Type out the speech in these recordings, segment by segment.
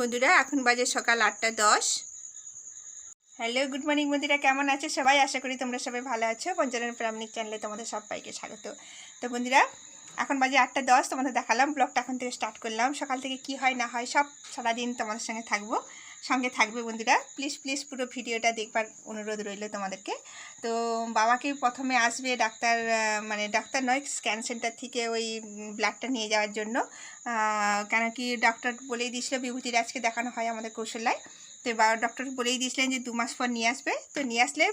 বন্ধুরা, এখন বাজে সকাল আটটা দশ। হ্যালো গুড মর্নিং বন্ধুরা, কেমন আছে সবাই? আশা করি তোমরা সবাই ভালো আছো। পঞ্চানন প্রামিক চ্যানেলে তোমাদের সবাইকে স্বাগত। তো বন্ধুরা, এখন বাজে আটটা দশ, তোমাদের দেখালাম, ব্লগটা এখন থেকে স্টার্ট করলাম। সকাল থেকে কি হয়, না হয়, সব সারাদিন তোমাদের সঙ্গে থাকব। সঙ্গে থাকবে বন্ধুরা। প্লিজ প্লিজ পুরো ভিডিওটা দেখবার অনুরোধ রইল তোমাদেরকে। তো বাবাকে প্রথমে আসবে ডাক্তার মানে ডাক্তার নয় স্ক্যান সেন্টার থেকে ওই ব্লাডটা নিয়ে যাওয়ার জন্য। কেন কি ডাক্তার বলেই দিয়েছিল, বিভূতির আজকে দেখানো হয় আমাদের কৌশলায়। তো ডক্টর বলেই দিয়েছিলেন যে দু মাস পর নিয়ে আসবে। তো নিয়ে আসলে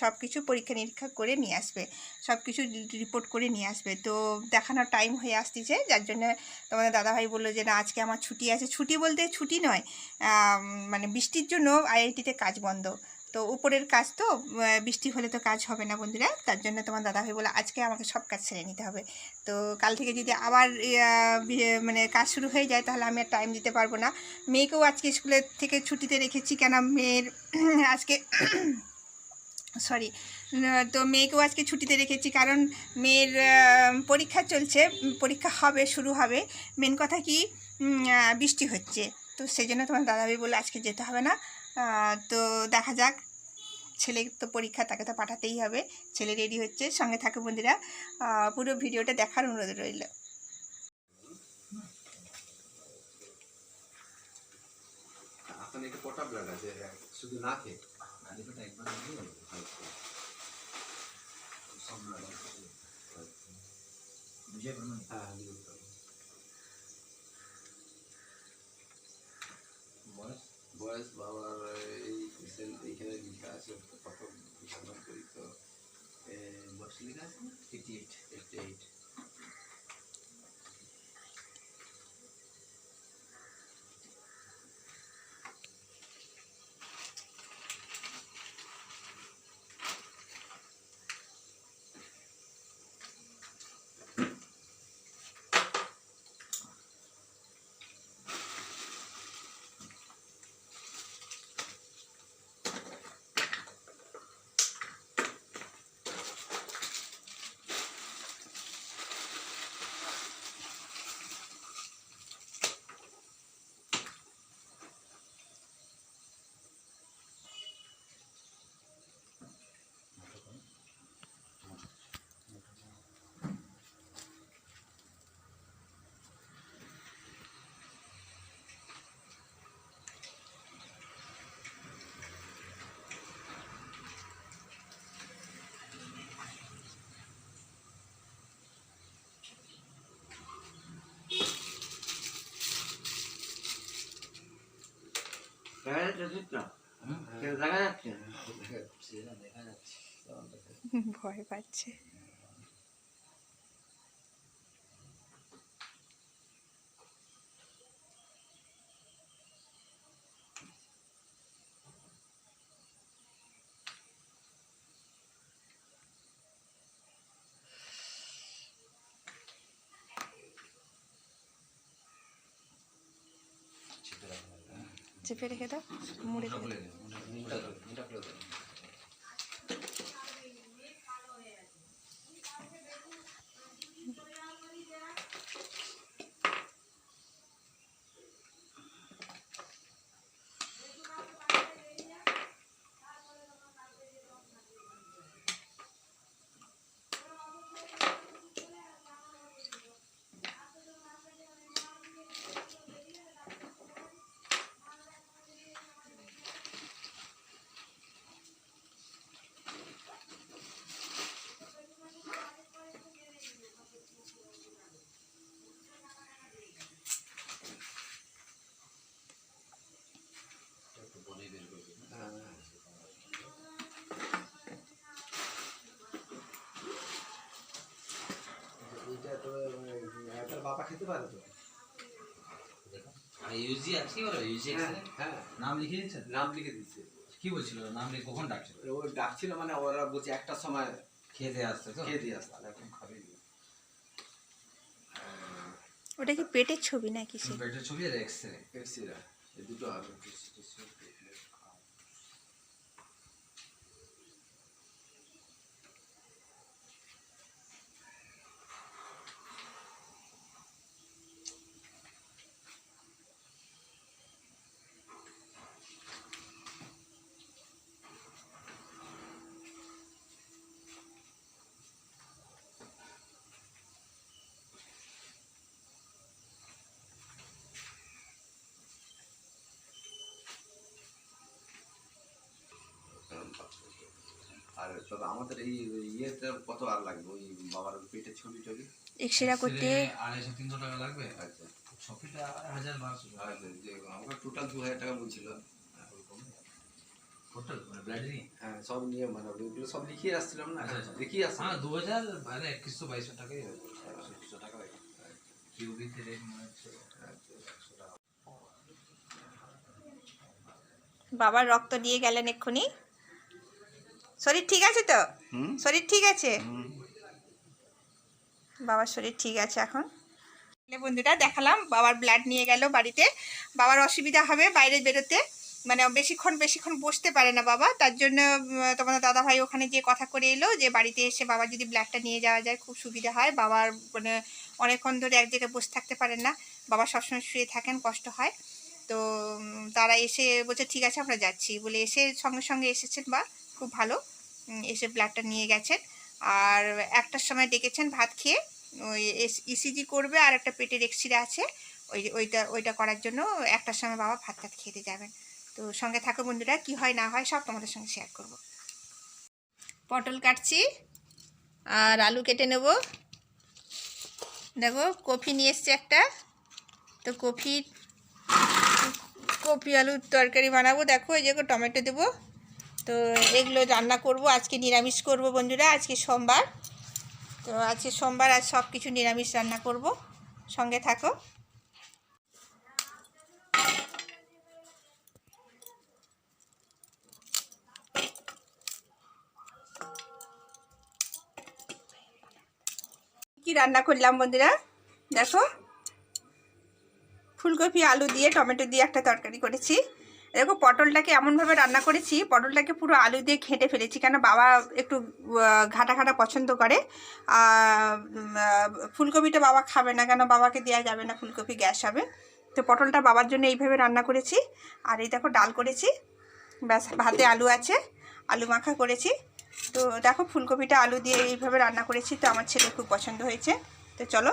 সব কিছু পরীক্ষা নিরীক্ষা করে নিয়ে আসবে। সব কিছু রিপোর্ট করে নিয়ে আসবে। তো দেখানোর টাইম হয়ে আসতেছে। যার জন্য তোমাদের দাদাভাই বলল যে, না, আজকে আমার ছুটি আছে। ছুটি বলতে ছুটি নয় মানে বৃষ্টির জন্য আইআইটিতে কাজ বন্ধ। তো উপরের কাজ তো বৃষ্টি হলে তো কাজ হবে না বন্ধুরা। তার জন্য তোমার দাদা দাদাভাই বলে, আজকে আমাকে সব কাজ ছেড়ে নিতে হবে। তো কাল থেকে যদি আবার মানে কাজ শুরু হয়ে যায়, তাহলে আমি আর টাইম দিতে পারব না। মেয়েকেও আজকে স্কুলের থেকে ছুটিতে রেখেছি কেন মেয়ের আজকে সরি তো মেয়েকেও আজকে ছুটিতে রেখেছি কারণ মেয়ের পরীক্ষা চলছে, পরীক্ষা হবে, শুরু হবে। মেন কথা কি বৃষ্টি হচ্ছে। তো সেই জন্য তোমার দাদাভাই বলে, আজকে যেতে হবে না। তো দেখা যাক। ছেলে তো পরীক্ষা, তাকে তো পাঠাতেই হবে। ছেলে রেডি হচ্ছে, সঙ্গে থাকে বন্ধুরা। পুরো ভিডিওটা দেখার অনুরোধ রইল। বয়স বয়স, বাবার রিসেন্ট এইখানে আছে কত বিশালন করি তো এ, বয়স লেখা আছে এইট এইটটি এইট দেখা যাচ্ছে ঠিক না হুম কেউ দেখা যাচ্ছে সেটা দেখা যাচ্ছে তখন দেখা যাচ্ছে। ভয় পাচ্ছে চেপে রেখে দাও মুড়ে মুখটা রেখে খুলে দাও দে, মুখটা- মুখটা খুলে- মুখটা খুলে দে। একটু বলেই বের করবি, না? হ্যাঁ এইটা তো মানে, আপনার বাবা খেতে পারে তো। ইউজি আছে কি বলো? ইউজি হ্যাঁ হ্যাঁ। নাম লিখে নাম লিখে দিচ্ছে। কি বলছিল? নাম লিখে কখন ডাকছিল? ও ডাকছিল মানে ওরা বলছে একটা সময় খেয়ে দিয়ে আসতে তো? খেয়ে দিয়ে আসতে এখন খাবে ওটা কি পেটের ছবি নাকি পেটের ছবি আর এক্স রে এক্সিরা এই দুটো হবে। তবে আমাদের এই ইয়েতে কত আর লাগবে? ওই বাবার পেটের ছবি টবি? এক্সরে করতে আড়াইশো তিনশো টাকা লাগবে। আচ্ছা। ছবিটা হাজার বারোশো আমাকে টোটাল দু হাজার টাকা বলছিল। টোটাল মানে ব্লাডি হ্যাঁ সব নিয়ে মানে ওইগুলো সব লিখিয়ে আসছিলাম না? আচ্ছা। দেখিয়ে আসছিলাম। হ্যাঁ দু হাজার মানে একত্রিশশো বাইশশো টাকাই হবে একশো টাকা কিউবিতে রেট হচ্ছে বাবার রক্ত দিয়ে গেলেন এক্ষুনি। শরীর ঠিক আছে তো? শরীর ঠিক আছে? বাবার শরীর ঠিক আছে এখন? বন্ধুরা দেখালাম বাবার ব্লাড নিয়ে গেল বাড়িতে। বাবার অসুবিধা হবে বাইরে বেরোতে। মানে বেশিক্ষণ বেশিক্ষণ বসতে পারে না বাবা। তার জন্য তোমাদের দাদাভাই ওখানে যে কথা করে এলো যে বাড়িতে এসে বাবা যদি ব্লাডটা নিয়ে যাওয়া যায় খুব সুবিধা হয়। বাবার মানে অনেকক্ষণ ধরে এক জায়গায় বসে থাকতে পারেন না। বাবা সবসময় শুয়ে থাকেন কষ্ট হয়। তো তারা এসে বলছে ঠিক আছে আমরা যাচ্ছি। বলে এসে সঙ্গে সঙ্গে এসেছেন বা খুব ভালো। এসে ব্লাডটা নিয়ে গেছেন। আর একটার সময় ডেকেছেন ভাত খেয়ে। ওই ইসিজি করবে আর একটা পেটের এক্সরে আছে। ওই, ওইটা ওইটা করার জন্য একটার সময় বাবা ভাত টাত খেতে যাবেন। তো সঙ্গে থাকো বন্ধুরা, কি হয় না হয় সব তোমাদের সঙ্গে শেয়ার করব। পটল কাটছি, আর আলু কেটে নেব। দেখো, কফি নিয়ে এসছে একটা। তো কফি কফি আলুর তরকারি বানাবো। দেখো, এই যে টমেটো দেবো। তো এগুলো রান্না করব, আজকে নিরামিষ করব বন্ধুরা, আজকে সোমবার। তো আজকে সোমবার আজ সব কিছু নিরামিষ রান্না করব, সঙ্গে থাকো। কি রান্না করলাম বন্ধুরা? দেখো। ফুলকপি, আলু দিয়ে, টমেটো দিয়ে একটা তরকারি করেছি। দেখো পটলটাকে এমনভাবে রান্না করেছি, পটলটাকে পুরো আলু দিয়ে ঘেঁটে ফেলেছি, কেন বাবা একটু ঘাটা ঘাটা পছন্দ করে। ফুলকপিটা বাবা খাবে না, কেন বাবাকে দেওয়া যাবে না, ফুলকপি গ্যাস হবে। তো পটলটা বাবার জন্য এইভাবে রান্না করেছি। আর এই দেখো ডাল করেছি, ব্যাস, ভাতে আলু আছে, আলু মাখা করেছি। তো দেখো ফুলকপিটা আলু দিয়ে এইভাবে রান্না করেছি, তো আমার ছেলে খুব পছন্দ হয়েছে। তো চলো,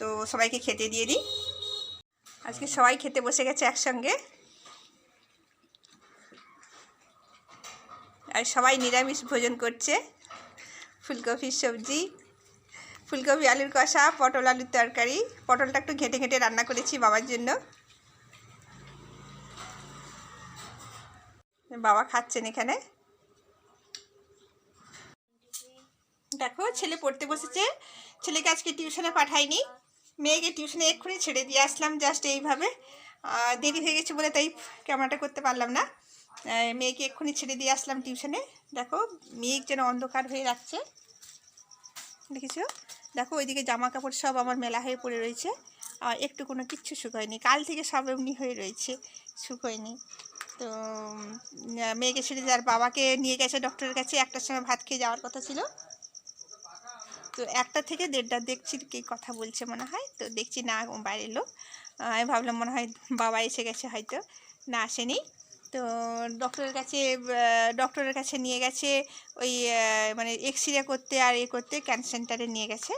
তো সবাইকে খেতে দিয়ে দিই। আজকে সবাই খেতে বসে গেছে একসঙ্গে। আর সবাই নিরামিষ ভোজন করছে। ফুলকপির সবজি, ফুলকপি, আলুর কষা, পটল আলুর তরকারি। পটলটা একটু ঘেঁটে ঘেঁটে রান্না করেছি বাবার জন্য। বাবা খাচ্ছেন এখানে। দেখো, ছেলে পড়তে বসেছে। ছেলেকে আজকে টিউশনে পাঠাইনি। মেয়েকে টিউশনে এক্ষুনি ছেড়ে দিয়ে আসলাম, জাস্ট এইভাবে। দেরি হয়ে গেছে বলে তাই ক্যামেরাটা করতে পারলাম না। মেয়েকে এক্ষুনি ছেড়ে দিয়ে আসলাম টিউশনে। দেখো, মেঘ যেন অন্ধকার হয়ে রাখছে। দেখেছ? দেখো, ওইদিকে জামা কাপড় সব আমার মেলা হয়ে পড়ে রয়েছে। আর একটু কোনো কিচ্ছু শুকোয়নি। কাল থেকে সব এমনি হয়ে রয়েছে, শুকোয়নি। তো মেয়েকে ছেড়ে যার বাবাকে নিয়ে গেছে ডক্টরের কাছে। একটার সময় ভাত খেয়ে যাওয়ার কথা ছিল। তো একটা থেকে দেড়টা দেখছি কি কথা বলছে মনে হয়। তো দেখছি না, বাইরের লোক। আমি ভাবলাম মনে হয় বাবা এসে গেছে হয়তো, না আসেনি। তো ডক্টরের কাছে ডক্টরের কাছে নিয়ে গেছে, ওই মানে এক্স রে করতে আর এ করতে ক্যান্সার সেন্টারে নিয়ে গেছে।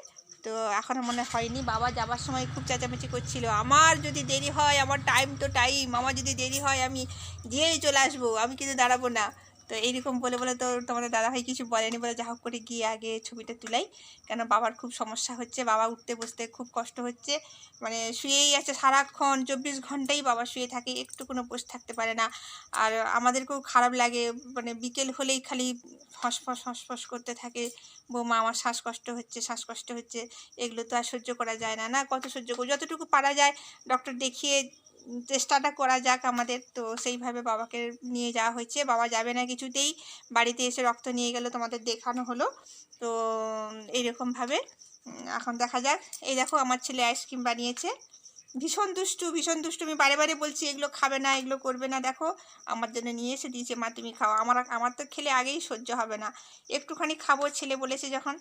তো এখনও মনে হয়নি, বাবা যাবার সময় খুব চেঁচামেচি করছিল, আমার যদি দেরি হয়, আমার টাইম তো টাইম আমার যদি দেরি হয়, আমি গিয়েই চলে আসব, আমি কিন্তু দাঁড়াবো না। তো এইরকম বলে বলে তো তোমাদের দাদাভাই কিছু বলেনি বলে যা হোক করে গিয়ে আগে ছবিটা তুলাই। কেন বাবার খুব সমস্যা হচ্ছে, বাবা উঠতে বসতে খুব কষ্ট হচ্ছে। মানে শুয়েই আছে সারাক্ষণ, চব্বিশ ঘন্টাই বাবা শুয়ে থাকে একটু কোনো বসে থাকতে পারে না। আর আমাদেরকেও খারাপ লাগে মানে বিকেল হলেই খালি ফসফস ফসফস করতে থাকে। বৌমা, আমার শ্বাসকষ্ট হচ্ছে শ্বাসকষ্ট হচ্ছে। এগুলো তো আর সহ্য করা যায় না না কত সহ্য যতটুকু পারা যায় ডক্টর দেখিয়ে চেষ্টাটা করা যাক আমাদের। তো সেইভাবে বাবাকে নিয়ে যাওয়া হয়েছে। বাবা যাবে না কিছুতেই। বাড়িতে এসে রক্ত নিয়ে গেল, তোমাদের দেখানো হলো। তো এইরকমভাবে এখন দেখা যাক। এই দেখো, আমার ছেলে আইসক্রিম বানিয়েছে। ভীষণ দুষ্টু ভীষণ দুষ্টু। আমি বারে বারে বলছি, এগুলো খাবে না, এগুলো করবে না। দেখো, আমার জন্য নিয়ে এসে দিয়েছে, মা, তুমি খাও। আমার আমার তো খেলে আগেই সহ্য হবে না। একটুখানি খাব, ছেলে বলেছে যখন।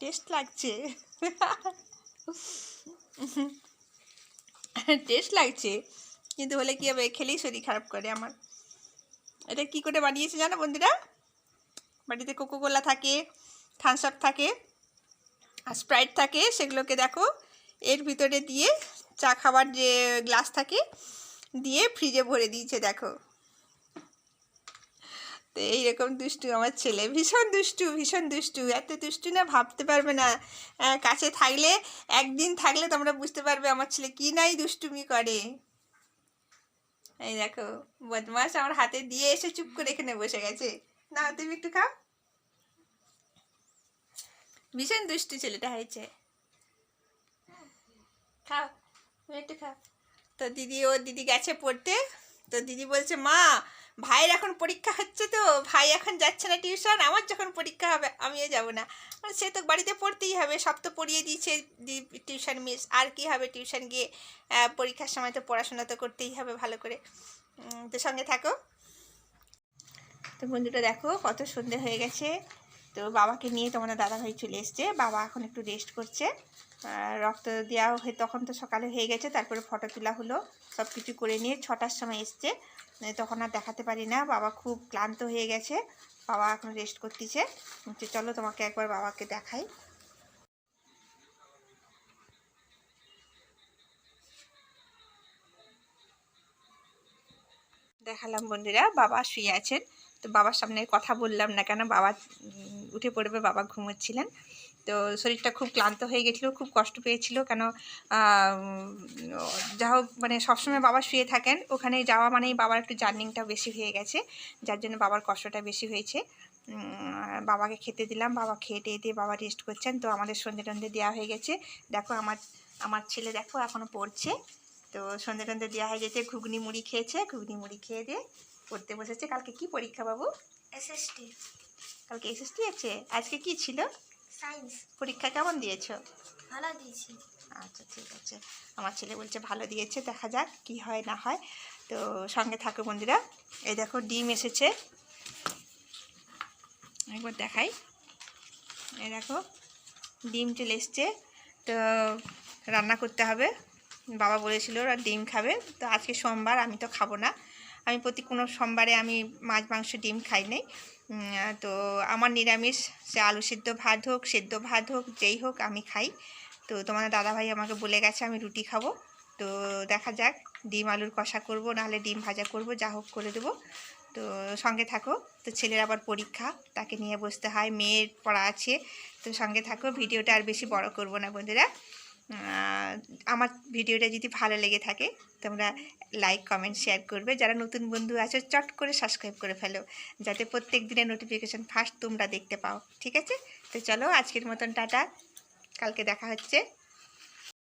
টেস্ট লাগছে। টেস্ট লাগছে। কিন্তু হলে কি হবে? খেলেই শরীর খারাপ করে আমার। এটা কি করে বানিয়েছে জানো বন্ধুরা? বাড়িতে কোকোকোলা থাকে থামস আপ থাকে, আর স্প্রাইট থাকে, সেগুলোকে দেখো, এর ভিতরে দিয়ে চা খাবার যে গ্লাস থাকে, দিয়ে ফ্রিজে ভরে দিয়েছে, দেখো। তো এইরকম দুষ্টু, আমার ছেলে ভীষণ দুষ্টু ভীষণ দুষ্টু। এত দুষ্টু না ভাবতে পারবে না। কাছে থাকলে, একদিন থাকলে তোমরা বুঝতে পারবে আমার ছেলে কি নাই দুষ্টুমি করে। এই দেখো বদমাস আমার হাতে দিয়ে এসে চুপ করে এখানে বসে গেছে। না তুমি একটু খাও। ভীষণ দুষ্টু ছেলেটা হয়েছে। খাও একটু খাও। তো দিদি, ও দিদি গেছে পড়তে। তো দিদি বলছে, মা, ভাইয়ের এখন পরীক্ষা হচ্ছে তো, ভাই এখন যাচ্ছে না টিউশন, আমার যখন পরীক্ষা হবে, আমিও যাব না। আর সে তো বাড়িতে পড়তেই হবে, সব তো পড়িয়ে দিয়েছে টিউশন মিস, আর কি হবে টিউশন গিয়ে? পরীক্ষার সময় তো পড়াশোনা তো করতেই হবে ভালো করে। তো সঙ্গে থাকো। তো বন্ধুটা দেখো, কত সন্ধে হয়ে গেছে। তো বাবাকে নিয়ে তোমাদের দাদাভাই চলে এসছে। বাবা এখন একটু রেস্ট করছে। রক্ত দেওয়া হয়ে তখন তো সকালে হয়ে গেছে, তারপরে ফটো তোলা হলো সব কিছু করে নিয়ে ছটার সময় এসছে। তখন আর দেখাতে পারি না, বাবা খুব ক্লান্ত হয়ে গেছে। বাবা এখন রেস্ট করতেছে। চলো তোমাকে একবার বাবাকে দেখাই। দেখালাম বন্ধুরা, বাবা শুয়ে আছেন। তো বাবার সামনে কথা বললাম না কেন, বাবা উঠে পড়বে, বাবা ঘুমোচ্ছিলেন। তো শরীরটা খুব ক্লান্ত হয়ে গেছিল, খুব কষ্ট পেয়েছিল কেন যা হোক মানে সবসময় বাবা শুয়ে থাকেন, ওখানে যাওয়া মানেই বাবার একটু জার্নিংটা বেশি হয়ে গেছে, যার জন্য বাবার কষ্টটা বেশি হয়েছে। বাবাকে খেতে দিলাম, বাবা খেয়ে টেয়ে দিয়ে বাবা রেস্ট করছেন। তো আমাদের সন্ধে টন্ধে দেওয়া হয়ে গেছে। দেখো, আমার আমার ছেলে দেখো এখনও পড়ছে। তো সন্ধে টন্ধে দেওয়া হয়ে গেছে ঘুগনি মুড়ি খেয়েছে ঘুগনি মুড়ি খেয়ে দিয়ে পড়তে বসেছে। কালকে কি পরীক্ষা বাবু? এসএসটি কালকে এসএসটি আছে? আজকে কি ছিল? সায়েন্স পরীক্ষা কেমন দিয়েছ? ভালো দিয়েছি। আচ্ছা ঠিক আছে। আমার ছেলে বলছে ভালো দিয়েছে দেখা যাক কি হয় না হয়। তো সঙ্গে থাকো বন্ধুরা। এই দেখো ডিম এসেছে। একবার দেখাই। এই দেখো ডিম চলে এসছে। তো রান্না করতে হবে। বাবা বলেছিল ওরা ডিম খাবে। তো আজকে সোমবার, আমি তো খাব না। আমি প্রতি কোনো সোমবারে আমি মাছ, মাংস, ডিম খাই নাই। তো আমার নিরামিষ, সে আলু সিদ্ধ ভাত হোক, সেদ্ধ ভাত হোক, যেই হোক, আমি খাই। তো তোমাদের দাদাভাই আমাকে বলে গেছে, আমি রুটি খাব। তো দেখা যাক, ডিম আলুর কষা করব, নাহলে ডিম ভাজা করব, যা হোক করে দেবো। তো সঙ্গে থাকো। তো ছেলের আবার পরীক্ষা, তাকে নিয়ে বসতে হয়। মেয়ের পড়া আছে, তো সঙ্গে থাকো। ভিডিওটা আর বেশি বড় করব না, বন্ধুরা। আমার ভিডিওটা যদি ভালো লেগে থাকে, তোমরা লাইক কমেন্ট শেয়ার করবে। যারা নতুন বন্ধু আছে, চট করে সাবস্ক্রাইব করে ফেলো, যাতে প্রত্যেক দিনের নোটিফিকেশান ফার্স্ট তোমরা দেখতে পাও। ঠিক আছে? তো চলো, আজকের মতন টাটা। কালকে দেখা হচ্ছে।